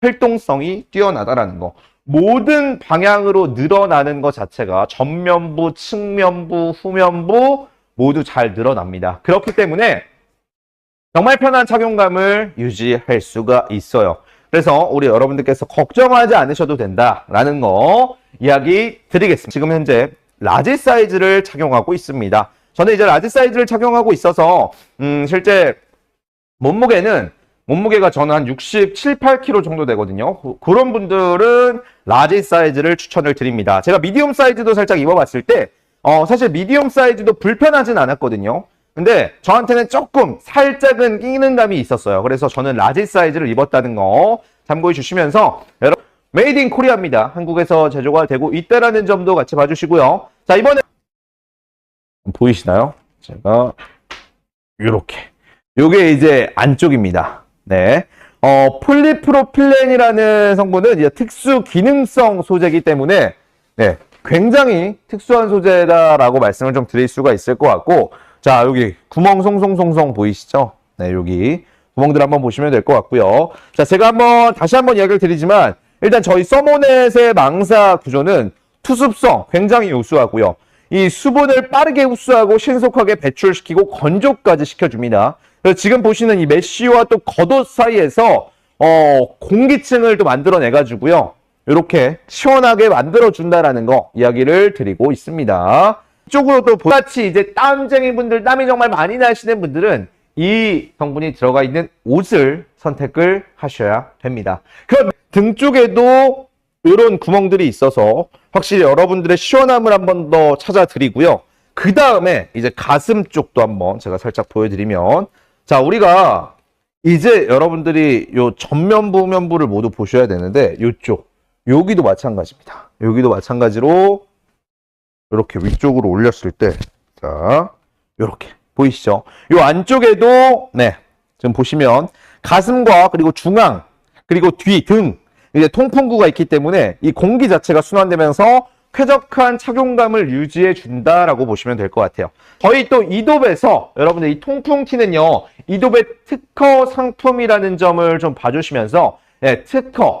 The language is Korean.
활동성이 뛰어나다라는 거. 모든 방향으로 늘어나는 것 자체가 전면부, 측면부, 후면부 모두 잘 늘어납니다. 그렇기 때문에 정말 편한 착용감을 유지할 수가 있어요. 그래서 우리 여러분들께서 걱정하지 않으셔도 된다라는 거 이야기 드리겠습니다. 지금 현재 라지 사이즈를 착용하고 있습니다. 저는 이제 라지 사이즈를 착용하고 있어서 음, 실제 몸무게는 몸무게가 저는 한 67, 8kg 정도 되거든요. 그- 그런 분들은 라지 사이즈를 추천을 드립니다. 제가 미디움 사이즈도 살짝 입어봤을 때 어, 사실 미디움 사이즈도 불편하진 않았거든요. 근데 저한테는 조금 살짝은 끼는 감이 있었어요. 그래서 저는 라지 사이즈를 입었다는 거 참고해 주시면서 여러분 메이드 인 코리아입니다. 한국에서 제조가 되고 있다라는 점도 같이 봐주시고요. 자 이번에 보이시나요? 제가 이렇게 요게 이제 안쪽입니다. 네. 어, 폴리프로필렌이라는 성분은 이제 특수 기능성 소재이기 때문에 네, 굉장히 특수한 소재다라고 말씀을 좀 드릴 수가 있을 것 같고 자, 여기 구멍 송송송송 보이시죠? 네, 여기 구멍들 한번 보시면 될 것 같고요. 자, 제가 한번 다시 한번 이야기를 드리지만 일단 저희 서모넷의 망사 구조는 투습성 굉장히 우수하고요. 이 수분을 빠르게 흡수하고 신속하게 배출시키고 건조까지 시켜줍니다. 그래서 지금 보시는 이 메쉬와 또 겉옷 사이에서 어, 공기층을 또 만들어내가지고요. 이렇게 시원하게 만들어준다라는 거 이야기를 드리고 있습니다. 이쪽으로 또 같이 이제 땀쟁이 분들, 땀이 정말 많이 나시는 분들은 이 성분이 들어가 있는 옷을 선택을 하셔야 됩니다. 그럼 등 쪽에도 이런 구멍들이 있어서 확실히 여러분들의 시원함을 한 번 더 찾아드리고요. 그 다음에 이제 가슴 쪽도 한번 제가 살짝 보여드리면 자 우리가 이제 여러분들이 요 전면부 후면부를 모두 보셔야 되는데 요쪽 여기도 마찬가지입니다. 여기도 마찬가지로 이렇게 위쪽으로 올렸을 때 자, 이렇게 보이시죠? 요 안쪽에도 네 지금 보시면 가슴과 그리고 중앙 그리고 뒤 등 이제 통풍구가 있기 때문에 이 공기 자체가 순환되면서 쾌적한 착용감을 유지해 준다라고 보시면 될 것 같아요. 저희 또 이솝에서 여러분들 이 통풍 티는요 이솝의 특허 상품이라는 점을 좀 봐주시면서 네, 특허